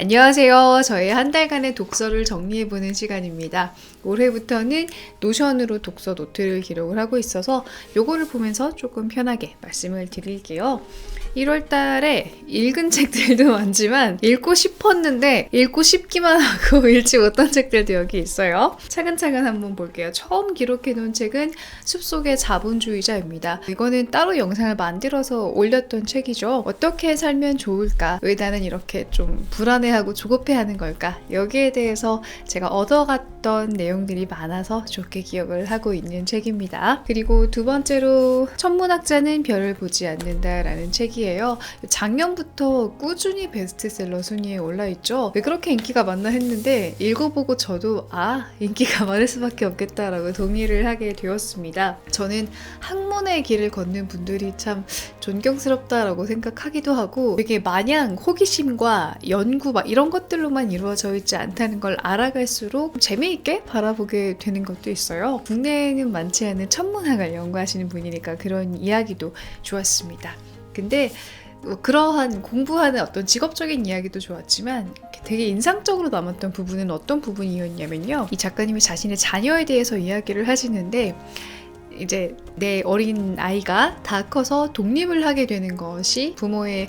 안녕하세요. 저희 한 달간의 독서를 정리해보는 시간입니다. 올해부터는 노션으로 독서 노트를 기록을 하고 있어서 요거를 보면서 조금 편하게 말씀을 드릴게요. 1월 달에 읽은 책들도 많지만 읽고 싶었는데 읽고 싶기만 하고 읽지 못한 책들도 여기 있어요. 차근차근 한번 볼게요. 처음 기록해 놓은 책은 숲속의 자본주의자입니다. 이거는 따로 영상을 만들어서 올렸던 책이죠. 어떻게 살면 좋을까? 왜 나는 이렇게 좀 불안해하고 조급해하는 걸까? 여기에 대해서 제가 얻어갔던 내용들이 많아서 좋게 기억을 하고 있는 책입니다. 그리고 두 번째로 천문학자는 별을 보지 않는다라는 책이에요. 작년부터 꾸준히 베스트셀러 순위에 올라있죠. 왜 그렇게 인기가 많나 했는데 읽어보고 저도 아 인기가 많을 수밖에 없겠다라고 동의를 하게 되었습니다. 저는 학문의 길을 걷는 분들이 참 존경스럽다라고 생각하기도 하고 되게 마냥 호기심과 연구 막 이런 것들로만 이루어져 있지 않다는 걸 알아갈수록 재미있게 바라보게 되는 것도 있어요. 국내에는 많지 않은 천문학을 연구하시는 분이니까 그런 이야기도 좋았습니다. 근데 뭐 그러한 공부하는 어떤 직업적인 이야기도 좋았지만 되게 인상적으로 남았던 부분은 어떤 부분이었냐면요. 이 작가님이 자신의 자녀에 대해서 이야기를 하시는데 이제 내 어린 아이가 다 커서 독립을 하게 되는 것이 부모의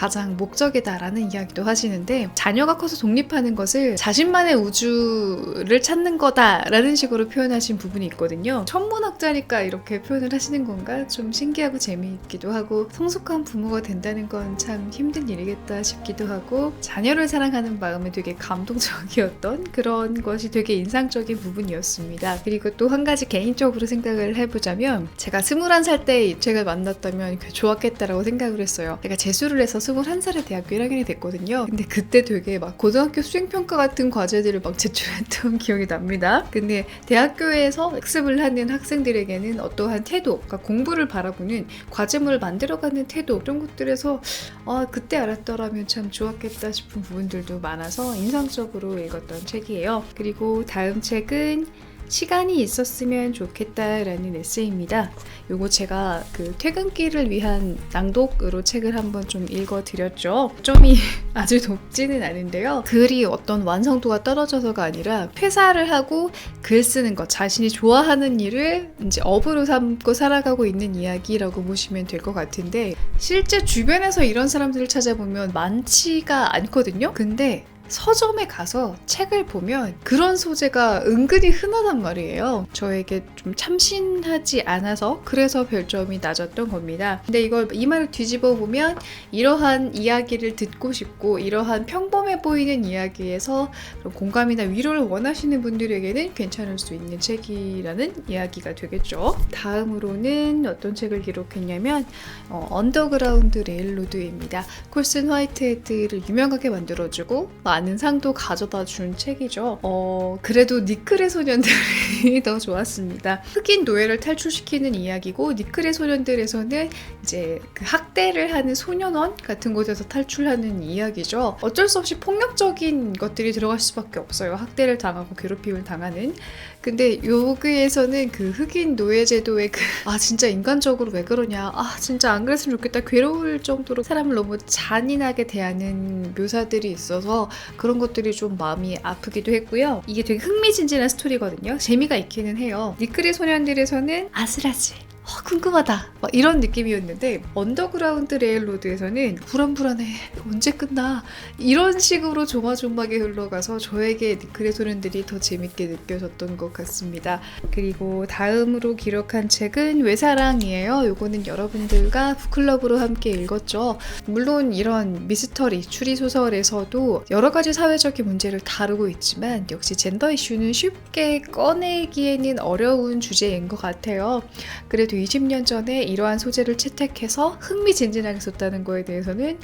가장 목적이다라는 이야기도 하시는데 자녀가 커서 독립하는 것을 자신만의 우주를 찾는 거다라는 식으로 표현하신 부분이 있거든요. 천문학자니까 이렇게 표현을 하시는 건가 좀 신기하고 재미있기도 하고 성숙한 부모가 된다는 건 참 힘든 일이겠다 싶기도 하고 자녀를 사랑하는 마음이 되게 감동적이었던 그런 것이 되게 인상적인 부분이었습니다. 그리고 또 한 가지 개인적으로 생각을 해보자면 제가 스물한 살때 이 책을 만났다면 좋았겠다라고 생각을 했어요. 제가 재수를 해서 21살에 대학교 1학년이 됐거든요. 근데 그때 되게 막 고등학교 수행평가 같은 과제들을 막 제출했던 기억이 납니다. 근데 대학교에서 학습을 하는 학생들에게는 어떠한 태도, 그러니까 공부를 바라보는 과제물을 만들어가는 태도 이런 것들에서 아, 그때 알았더라면 참 좋았겠다 싶은 부분들도 많아서 인상적으로 읽었던 책이에요. 그리고 다음 책은 시간이 있었으면 좋겠다라는 에세이입니다. 요거 제가 그 퇴근길을 위한 낭독으로 책을 한번 좀 읽어드렸죠. 점이 아주 높지는 않은데요. 글이 어떤 완성도가 떨어져서가 아니라 퇴사를 하고 글 쓰는 것, 자신이 좋아하는 일을 이제 업으로 삼고 살아가고 있는 이야기라고 보시면 될 것 같은데 실제 주변에서 이런 사람들을 찾아보면 많지가 않거든요. 근데 서점에 가서 책을 보면 그런 소재가 은근히 흔하단 말이에요. 저에게 좀 참신하지 않아서 그래서 별점이 낮았던 겁니다. 근데 이걸 이 말을 뒤집어 보면 이러한 이야기를 듣고 싶고 이러한 평범해 보이는 이야기에서 공감이나 위로를 원하시는 분들에게는 괜찮을 수 있는 책이라는 이야기가 되겠죠. 다음으로는 어떤 책을 기록했냐면 어, 언더그라운드 레일로드입니다. 콜슨 화이트헤드를 유명하게 만들어주고 많은 상도 가져다 준 책이죠. 어, 그래도 니클의 소년들이 더 좋았습니다. 흑인 노예를 탈출시키는 이야기고 니클의 소년들에서는 이제 그 학대를 하는 소년원 같은 곳에서 탈출하는 이야기죠. 어쩔 수 없이 폭력적인 것들이 들어갈 수밖에 없어요. 학대를 당하고 괴롭힘을 당하는. 근데 여기에서는 그 흑인 노예 제도의 그 아 진짜 인간적으로 왜 그러냐 아 진짜 안 그랬으면 좋겠다 괴로울 정도로 사람을 너무 잔인하게 대하는 묘사들이 있어서 그런 것들이 좀 마음이 아프기도 했고요 이게 되게 흥미진진한 스토리거든요 재미가 있기는 해요 니클의 소년들에서는 아슬아슬 어, 궁금하다. 막 이런 느낌이었는데 언더그라운드 레일로드에서는 불안불안해. 언제 끝나? 이런 식으로 조마조마하게 흘러가서 저에게 니클의 소년들이 더 재밌게 느껴졌던 것 같습니다. 그리고 다음으로 기록한 책은 외사랑이에요. 요거는 여러분들과 북클럽으로 함께 읽었죠. 물론 이런 미스터리 추리 소설에서도 여러 가지 사회적인 문제를 다루고 있지만 역시 젠더 이슈는 쉽게 꺼내기에는 어려운 주제인 것 같아요. 그래도 20년 전에 이러한 소재를 채택해서 흥미진진하게 썼다는 거에 대해서는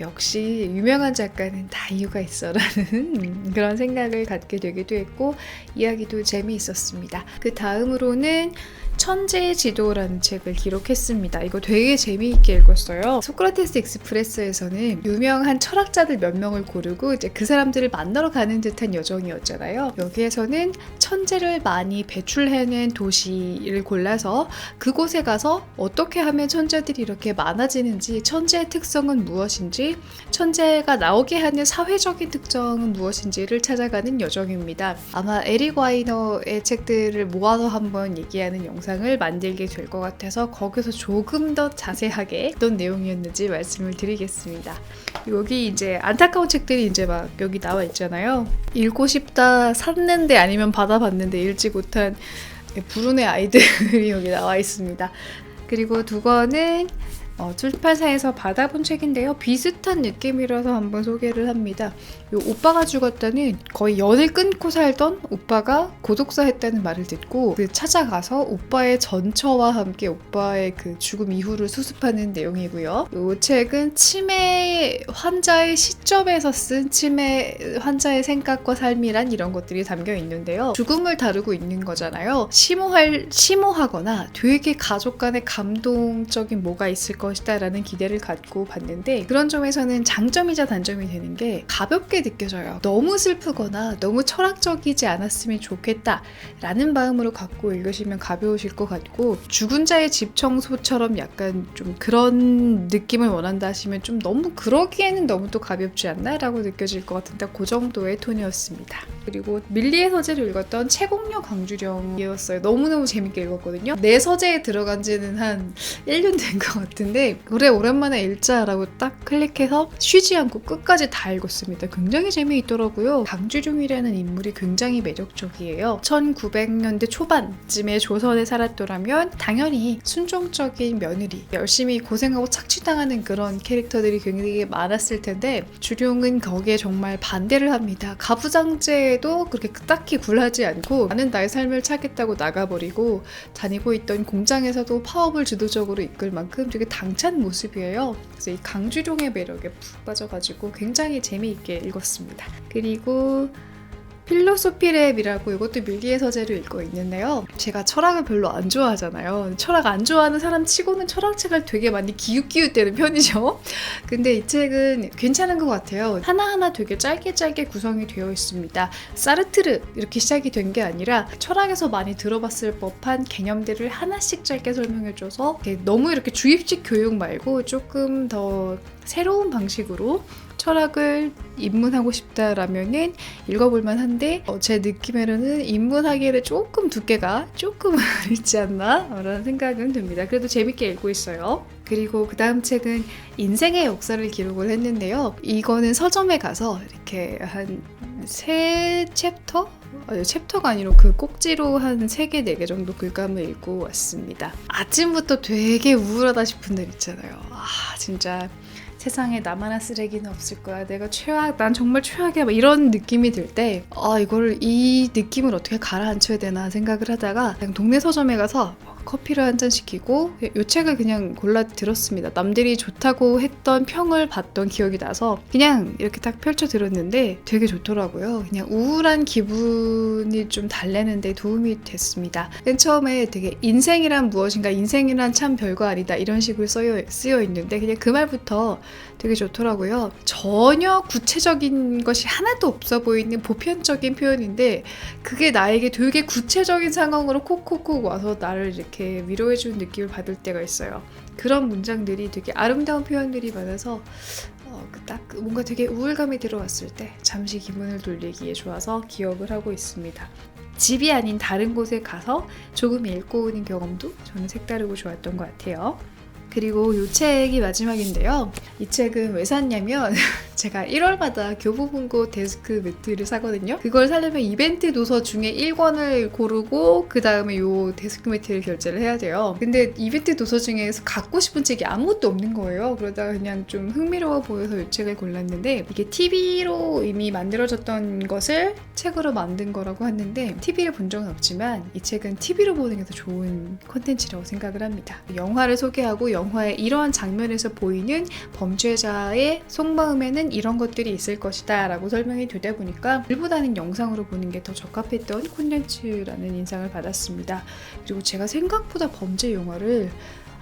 역시 유명한 작가는 다 이유가 있어라는 그런 생각을 갖게 되기도 했고 이야기도 재미있었습니다. 그 다음으로는 천재의 지도라는 책을 기록했습니다. 이거 되게 재미있게 읽었어요. 소크라테스 익스프레스에서는 유명한 철학자들 몇 명을 고르고 이제 그 사람들을 만나러 가는 듯한 여정이었잖아요. 여기에서는 천재를 많이 배출해낸 도시를 골라서 그곳에 가서 어떻게 하면 천재들이 이렇게 많아지는지, 천재의 특성은 무엇인지, 천재가 나오게 하는 사회적인 특성은 무엇인지를 찾아가는 여정입니다. 아마 에릭 와이너의 책들을 모아서 한번 얘기하는 영상을 만들게 될 것 같아서 거기서 조금 더 자세하게 어떤 내용이었는지 말씀을 드리겠습니다. 여기 이제 안타까운 책들이 이제 막 여기 나와 있잖아요. 읽고 싶다 샀는데 아니면 받아봤는데 읽지 못한 불운의 아이들이 여기 나와 있습니다. 그리고 두 권은 어, 출판사에서 받아본 책인데요. 비슷한 느낌이라서 한번 소개를 합니다. 요 오빠가 죽었다는 거의 연을 끊고 살던 오빠가 고독사 했다는 말을 듣고 그 찾아가서 오빠의 전처와 함께 오빠의 그 죽음 이후를 수습하는 내용이고요. 요 책은 치매 환자의 시점에서 쓴 치매 환자의 생각과 삶이란 이런 것들이 담겨 있는데요. 죽음을 다루고 있는 거잖아요. 심오할 심오하거나 되게 가족 간의 감동적인 뭐가 있을 것이다라는 기대를 갖고 봤는데 그런 점에서는 장점이자 단점이 되는 게 가볍게 느껴져요. 너무 슬프거나 너무 철학적이지 않았으면 좋겠다라는 마음으로 갖고 읽으시면 가벼우실 것 같고 죽은 자의 집 청소처럼 약간 좀 그런 느낌을 원한다 하시면 좀 너무 그러기에는 너무 또 가볍지 않나라고 느껴질 것 같은데 그 정도의 톤이었습니다. 그리고 밀리의 서재를 읽었던 채공녀 강주령이었어요. 너무너무 재밌게 읽었거든요. 내 서재에 들어간 지는 한 1년 된 것 같은데 그래 오랜만에 읽자라고 딱 클릭해서 쉬지 않고 끝까지 다 읽었습니다. 굉장히 재미있더라고요. 강주룡이라는 인물이 굉장히 매력적이에요. 1900년대 초반쯤에 조선에 살았더라면 당연히 순종적인 며느리, 열심히 고생하고 착취당하는 그런 캐릭터들이 굉장히 많았을 텐데 주룡은 거기에 정말 반대를 합니다. 가부장제도 그렇게 딱히 굴하지 않고 나는 나의 삶을 찾겠다고 나가버리고 다니고 있던 공장에서도 파업을 주도적으로 이끌 만큼 되게 당찬 모습이에요. 그래서 이 강주룡의 매력에 푹 빠져가지고 굉장히 재미있게 읽었습니다. 그리고 필로소피 랩이라고 이것도 밀리의 서재를 읽고 있는데요. 제가 철학을 별로 안 좋아하잖아요. 철학 안 좋아하는 사람 치고는 철학책을 되게 많이 기웃기웃대는 편이죠. 근데 이 책은 괜찮은 것 같아요. 하나하나 되게 짧게 짧게 구성이 되어 있습니다. 사르트르 이렇게 시작이 된 게 아니라 철학에서 많이 들어봤을 법한 개념들을 하나씩 짧게 설명해줘서 너무 이렇게 주입식 교육 말고 조금 더 새로운 방식으로 철학을 입문하고 싶다라면은 읽어볼 만 한데 어, 제 느낌에는 입문하기에는 조금 두께가 조금 있지 않나 라는 생각은 듭니다. 그래도 재밌게 읽고 있어요. 그리고 그 다음 책은 인생의 역사를 기록을 했는데요. 이거는 서점에 가서 이렇게 한 세 챕터? 아니, 챕터가 아니라 그 꼭지로 한 3개, 4개 정도 글감을 읽고 왔습니다. 아침부터 되게 우울하다 싶은 날 있잖아요. 아, 진짜 세상에 나만한 쓰레기는 없을 거야. 내가 최악, 난 정말 최악이야. 막 이런 느낌이 들 때, 아, 이걸, 이 느낌을 어떻게 가라앉혀야 되나 생각을 하다가, 그냥 동네 서점에 가서 커피를 한 잔 시키고, 이 책을 그냥 골라 들었습니다. 남들이 좋다고 했던 평을 봤던 기억이 나서, 그냥 이렇게 딱 펼쳐 들었는데 되게 좋더라고요. 그냥 우울한 기분이 좀 달래는데 도움이 됐습니다. 맨 처음에 되게 인생이란 무엇인가, 인생이란 참 별거 아니다. 이런 식으로 쓰여, 쓰여 있는데, 그냥 그 말부터 되게 좋더라고요. 전혀 구체적인 것이 하나도 없어 보이는 보편적인 표현인데 그게 나에게 되게 구체적인 상황으로 콕콕콕 와서 나를 이렇게 위로해주는 느낌을 받을 때가 있어요. 그런 문장들이 되게 아름다운 표현들이 많아서 어, 그딱 뭔가 되게 우울감이 들어왔을 때 잠시 기분을 돌리기에 좋아서 기억을 하고 있습니다. 집이 아닌 다른 곳에 가서 조금 읽고 오는 경험도 저는 색다르고 좋았던 것 같아요. 그리고 이 책이 마지막인데요. 이 책은 왜 샀냐면 제가 1월마다 교보문고 데스크 매트를 사거든요. 그걸 사려면 이벤트 도서 중에 1권을 고르고 그 다음에 이 데스크 매트를 결제를 해야 돼요. 근데 이벤트 도서 중에서 갖고 싶은 책이 아무것도 없는 거예요. 그러다가 그냥 좀 흥미로워 보여서 이 책을 골랐는데 이게 TV로 이미 만들어졌던 것을 책으로 만든 거라고 하는데 TV를 본 적은 없지만 이 책은 TV로 보는 게 더 좋은 콘텐츠라고 생각을 합니다. 영화를 소개하고 영 화의 이러한 장면에서 보이는 범죄자의 속마음에는 이런 것들이 있을 것이다 라고 설명이 되다 보니까 일보다는 영상으로 보는 게 더 적합했던 콘텐츠라는 인상을 받았습니다. 그리고 제가 생각보다 범죄 영화를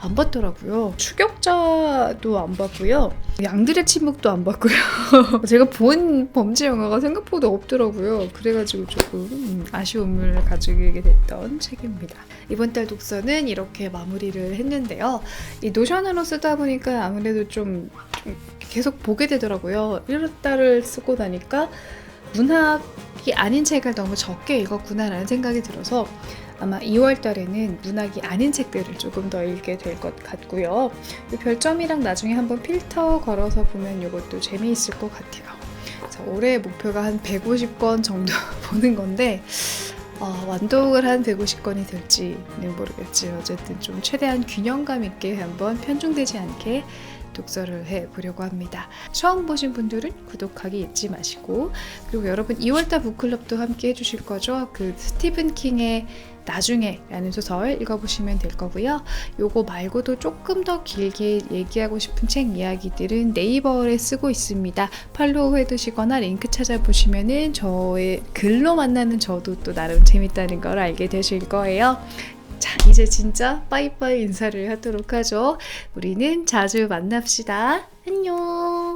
안 봤더라고요. 추격자도 안 봤고요. 양들의 침묵도 안 봤고요. 제가 본 범죄 영화가 생각보다 없더라고요. 그래가지고 조금 음, 아쉬움을 가지게 됐던 책입니다. 이번 달 독서는 이렇게 마무리를 했는데요. 이 노션으로 쓰다 보니까 아무래도 좀, 좀 계속 보게 되더라고요. 1달을 쓰고 나니까 문학이 아닌 책을 너무 적게 읽었구나라는 생각이 들어서 아마 2월 달에는 문학이 아닌 책들을 조금 더 읽게 될 것 같고요. 이 별점이랑 나중에 한번 필터 걸어서 보면 이것도 재미있을 것 같아요. 그래서 올해 목표가 한 150권 정도 보는 건데 어, 완독을 한 150권이 될지는 모르겠지. 어쨌든 좀 최대한 균형감 있게 한번 편중되지 않게 독서를 해 보려고 합니다. 처음 보신 분들은 구독하기 잊지 마시고 그리고 여러분 2월달 북클럽도 함께 해주실 거죠. 그 스티븐 킹의 나중에 라는 소설 읽어보시면 될 거고요. 요거 말고도 조금 더 길게 얘기하고 싶은 책 이야기들은 네이버에 쓰고 있습니다. 팔로우 해두시거나 링크 찾아보시면은 저의 글로 만나는 저도 또 나름 재밌다는 걸 알게 되실 거예요. 자, 이제 진짜 빠이빠이 인사를 하도록 하죠. 우리는 자주 만납시다. 안녕.